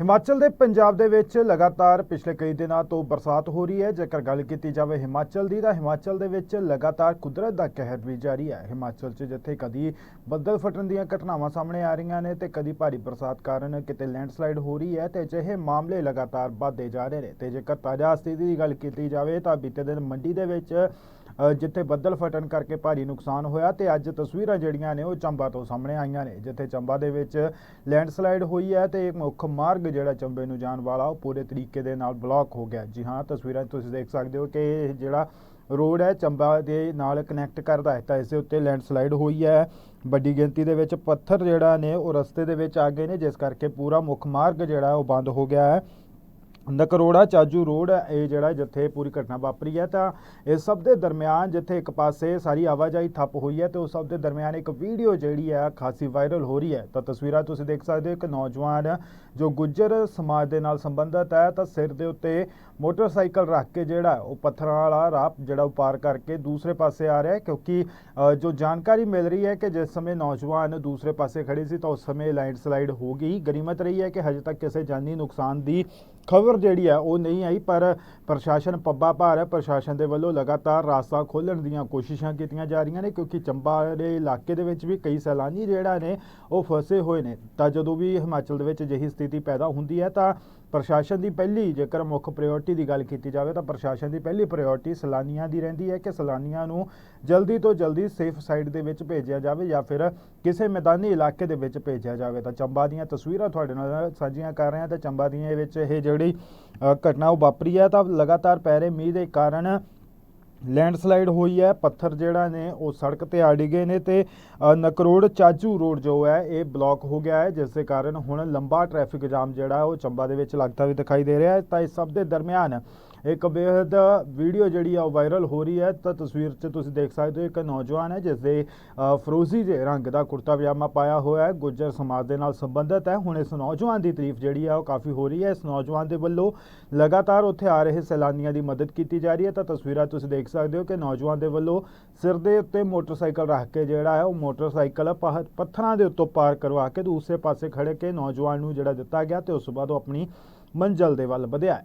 ਹਿਮਾਚਲ ਦੇ ਪੰਜਾਬ ਦੇ ਵਿੱਚ ਲਗਾਤਾਰ ਪਿਛਲੇ ਕਈ ਦਿਨਾਂ ਤੋਂ ਬਰਸਾਤ ਹੋ ਰਹੀ ਹੈ। ਜੇਕਰ ਗੱਲ ਕੀਤੀ ਜਾਵੇ ਹਿਮਾਚਲ ਦੀ, ਤਾਂ ਹਿਮਾਚਲ ਦੇ ਵਿੱਚ ਲਗਾਤਾਰ ਕੁਦਰਤ ਦਾ ਕਹਿਰ ਵੀ ਜਾਰੀ ਹੈ। ਹਿਮਾਚਲ 'ਚ ਜਿੱਥੇ ਕਦੀ ਬੱਦਲ ਫਟਣ ਦੀਆਂ ਘਟਨਾਵਾਂ ਸਾਹਮਣੇ ਆ ਰਹੀਆਂ ਨੇ ਤੇ ਕਦੀ ਭਾਰੀ ਬਰਸਾਤ ਕਾਰਨ ਕਿਤੇ ਲੈਂਡਸਲਾਈਡ ਹੋ ਰਹੀ ਹੈ ਤੇ ਅਜਿਹੇ ਮਾਮਲੇ ਲਗਾਤਾਰ ਵੱਧਦੇ ਜਾ ਰਹੇ ਨੇ। ਤੇ ਜੇਕਰ ਤਾਜ਼ਾ ਸਥਿਤੀ ਦੀ ਗੱਲ ਕੀਤੀ ਜਾਵੇ, ਤਾਂ ਬੀਤੇ ਦਿਨ ਮੰਡੀ ਦੇ ਵਿੱਚ ਜਿੱਥੇ ਬੱਦਲ ਫਟਣ ਕਰਕੇ ਭਾਰੀ ਨੁਕਸਾਨ ਹੋਇਆ ਤੇ ਅੱਜ ਤਸਵੀਰਾਂ ਜਿਹੜੀਆਂ ਨੇ ਉਹ ਚੰਬਾ ਤੋਂ ਸਾਹਮਣੇ ਆਈਆਂ ਨੇ, ਜਿੱਥੇ ਚੰਬਾ ਦੇ ਵਿੱਚ ਲੈਂਡਸਲਾਈਡ ਹੋਈ ਹੈ ਤੇ ਮੁੱਖ ਮਾਰਗ ਜਿਹੜਾ ਚੰਬੇ ਨੂੰ ਜਾਣ ਵਾਲਾ, ਉਹ ਪੂਰੇ ਤਰੀਕੇ ਦੇ ਨਾਲ ਬਲੌਕ ਹੋ ਗਿਆ। ਜੀ ਹਾਂ, ਤਸਵੀਰਾਂ ਤੁਸੀਂ ਦੇਖ ਸਕਦੇ ਹੋ ਕਿ ਇਹ ਜਿਹੜਾ ਰੋਡ ਹੈ ਚੰਬਾ ਦੇ ਨਾਲ ਕਨੈਕਟ ਕਰਦਾ ਹੈ, ਤਾਂ ਇਸ ਦੇ ਉੱਤੇ ਲੈਂਡਸਲਾਈਡ ਹੋਈ ਹੈ। ਵੱਡੀ ਗਿਣਤੀ ਦੇ ਵਿੱਚ ਪੱਥਰ ਜਿਹੜਾ ਨੇ, ਉਹ ਰਸਤੇ ਦੇ ਵਿੱਚ ਆ ਗਏ ਨੇ, ਜਿਸ ਕਰਕੇ ਪੂਰਾ ਮੁੱਖ ਮਾਰਗ ਜਿਹੜਾ ਉਹ ਬੰਦ ਹੋ ਗਿਆ ਹੈ। ਨਕਰੋੜਾ ਚਾਜੂ ਰੋਡ ਇਹ ਜਿਹੜਾ ਜਿੱਥੇ ਪੂਰੀ ਘਟਨਾ ਵਾਪਰੀ ਹੈ, ਤਾਂ ਇਸ ਸਭ ਦੇ ਦਰਮਿਆਨ ਜਿੱਥੇ ਇੱਕ ਪਾਸੇ ਸਾਰੀ ਆਵਾਜਾਈ ਠੱਪ ਹੋਈ ਹੈ, ਤੇ ਉਸ ਸਭ ਦੇ ਦਰਮਿਆਨ ਇੱਕ ਵੀਡੀਓ ਜਿਹੜੀ ਹੈ ਖਾਸੀ ਵਾਇਰਲ ਹੋ ਰਹੀ ਹੈ। ਤਾਂ ਤਸਵੀਰਾਂ ਤੁਸੀਂ ਦੇਖ ਸਕਦੇ ਹੋ, ਇੱਕ ਨੌਜਵਾਨ ਜੋ ਗੁੱਜਰ ਸਮਾਜ ਦੇ ਨਾਲ ਸੰਬੰਧਿਤ ਹੈ, ਤਾਂ ਸਿਰ ਦੇ ਉੱਤੇ ਮੋਟਰਸਾਈਕਲ ਰੱਖ ਕੇ ਜਿਹੜਾ ਉਹ ਪੱਥਰਾਂ ਵਾਲਾ ਰਾਹ ਜਿਹੜਾ ਉਹ ਪਾਰ ਕਰਕੇ ਦੂਸਰੇ ਪਾਸੇ ਆ ਰਿਹਾ ਹੈ, ਕਿਉਂਕਿ ਜੋ ਜਾਣਕਾਰੀ ਮਿਲ ਰਹੀ ਹੈ ਕਿ ਜਿਸ ਸਮੇਂ ਨੌਜਵਾਨ ਦੂਸਰੇ ਪਾਸੇ ਖੜੇ ਸੀ, ਤਾਂ ਉਸ ਸਮੇਂ ਲੈਂਡਸਲਾਈਡ ਹੋ ਗਈ। ਗਰੀਮਤ ਰਹੀ ਹੈ ਕਿ ਹਜੇ ਤੱਕ ਕਿਸੇ ਜਾਨੀ ਨੁਕਸਾਨ ਦੀ ਖਬਰ ਜਿਹੜੀ ਹੈ ਉਹ ਨਹੀਂ ਆਈ, ਪਰ ਪ੍ਰਸ਼ਾਸਨ ਪੱਬਾ ਭਾਰ ਹੈ। ਪ੍ਰਸ਼ਾਸਨ ਦੇ ਵੱਲੋਂ ਲਗਾਤਾਰ ਰਾਸਤਾ ਖੋਲ੍ਹਣ ਦੀਆਂ ਕੋਸ਼ਿਸ਼ਾਂ ਕੀਤੀਆਂ ਜਾ ਰਹੀਆਂ ਨੇ, ਕਿਉਂਕਿ ਚੰਬਾ ਦੇ ਇਲਾਕੇ ਦੇ ਵਿੱਚ ਵੀ ਕਈ ਸੈਲਾਨੀ ਜਿਹੜਾ ਨੇ, ਉਹ ਫਸੇ ਹੋਏ ਨੇ। ਤਾਂ ਜਦੋਂ ਵੀ ਹਿਮਾਚਲ ਦੇ ਵਿੱਚ ਅਜਿਹੀ ਸਥਿਤੀ ਪੈਦਾ ਹੁੰਦੀ ਹੈ, ਤਾਂ ਪ੍ਰਸ਼ਾਸਨ ਦੀ ਪਹਿਲੀ ਜੇਕਰ ਮੁੱਖ ਪ੍ਰਾਇੋਰਟੀ ਦੀ ਗੱਲ ਕੀਤੀ ਜਾਵੇ, ਤਾਂ ਪ੍ਰਸ਼ਾਸਨ ਦੀ ਪਹਿਲੀ ਪ੍ਰਾਇੋਰਟੀ ਸੈਲਾਨੀਆਂ ਦੀ ਰਹਿੰਦੀ ਹੈ ਕਿ ਸੈਲਾਨੀਆਂ ਨੂੰ ਜਲਦੀ ਤੋਂ ਜਲਦੀ ਸੇਫ ਸਾਈਡ ਦੇ ਵਿੱਚ ਭੇਜਿਆ ਜਾਵੇ ਜਾਂ ਫਿਰ ਕਿਸੇ ਮੈਦਾਨੀ ਇਲਾਕੇ ਦੇ ਵਿੱਚ ਭੇਜਿਆ ਜਾਵੇ। ਤਾਂ ਚੰਬਾ ਦੀਆਂ ਤਸਵੀਰਾਂ ਤੁਹਾਡੇ ਨਾਲ ਸਾਂਝੀਆਂ ਕਰ ਰਹੇ ਹਾਂ। ਤੇ ਚੰਬਾ ਦੀਆਂ ਵਿੱਚ ਇਹ ਜਿਹੜੀ ਘਟਨਾ ਉਹ ਵਾਪਰੀ ਹੈ ਤਾਂ ਲਗਾਤਾਰ ਪੈ ਰਹੇ ਮੀਂਹ ਦੇ ਕਾਰਨ ਲੈਂਡਸਲਾਈਡ ਹੋਈ ਹੈ ਪੱਥਰ ਜਿਹੜਾ ਨੇ ਉਹ ਸੜਕ ਤੇ ਆ ਗਏ ਨੇ ਤੇ ਅ, ਨਕਰੋੜ ਚਾਚੂ ਰੋਡ ਜੋ ਹੈ ਇਹ ਬਲੌਕ ਹੋ ਗਿਆ ਹੈ ਜਿਸ ਦੇ ਕਾਰਨ ਹੁਣ ਲੰਬਾ ਟ੍ਰੈਫਿਕ ਜਾਮ ਜਿਹੜਾ ਉਹ ਚੰਬਾ ਦੇ ਵਿੱਚ ਲੱਗਦਾ ਵੀ ਦਿਖਾਈ ਦੇ ਰਿਹਾ ਹੈ। ਤਾਂ ਇਸ ਸਭ ਦੇ ਦਰਮਿਆਨ ਇੱਕ ਬੇਹੱਦ ਵੀਡੀਓ ਜਿਹੜੀ ਆ ਉਹ ਵਾਇਰਲ ਹੋ ਰਹੀ ਹੈ। ਤਾਂ ਤਸਵੀਰ 'ਚ ਤੁਸੀਂ ਦੇਖ ਸਕਦੇ ਹੋ ਇੱਕ ਨੌਜਵਾਨ ਹੈ ਜਿਸ ਦੇ ਫਰੋਜ਼ੀ ਜਿਹੇ ਰੰਗ ਦਾ ਕੁੜਤਾ ਪਜਾਮਾ ਪਾਇਆ ਹੋਇਆ ਹੈ। ਗੁੱਜਰ ਸਮਾਜ ਦੇ ਨਾਲ ਸੰਬੰਧਿਤ ਹੈ। ਹੁਣ ਇਸ ਨੌਜਵਾਨ ਦੀ ਤਾਰੀਫ ਜਿਹੜੀ ਆ ਉਹ ਕਾਫੀ ਹੋ ਰਹੀ ਹੈ। ਇਸ ਨੌਜਵਾਨ ਦੇ ਵੱਲੋਂ ਲਗਾਤਾਰ ਉੱਥੇ ਆ ਰਹੇ ਸੈਲਾਨੀਆਂ ਦੀ ਮਦਦ ਕੀਤੀ ਜਾ ਰਹੀ ਹੈ। ਤਾਂ ਤਸਵੀਰਾਂ ਤੁਸੀਂ ਦੇਖ ਸਕਦੇ ਹੋ ਕਿ ਨੌਜਵਾਨ ਦੇ ਵੱਲੋਂ ਸਿਰ ਦੇ ਉੱਤੇ ਮੋਟਰਸਾਈਕਲ ਰੱਖ ਕੇ ਜਿਹੜਾ ਹੈ ਉਹ ਮੋਟਰਸਾਈਕਲ ਪੱਥਰਾਂ ਦੇ ਉੱਤੋਂ ਪਾਰ ਕਰਵਾ ਕੇ ਦੂਸਰੇ ਪਾਸੇ ਖੜੇ ਕੇ ਨੌਜਵਾਨ ਨੂੰ ਜਿਹੜਾ ਦਿੱਤਾ ਗਿਆ ਤੇ ਉਸ ਤੋਂ ਬਾਅਦ ਉਹ ਆਪਣੀ ਮੰਜ਼ਲ ਦੇ ਵੱਲ ਵਧਿਆ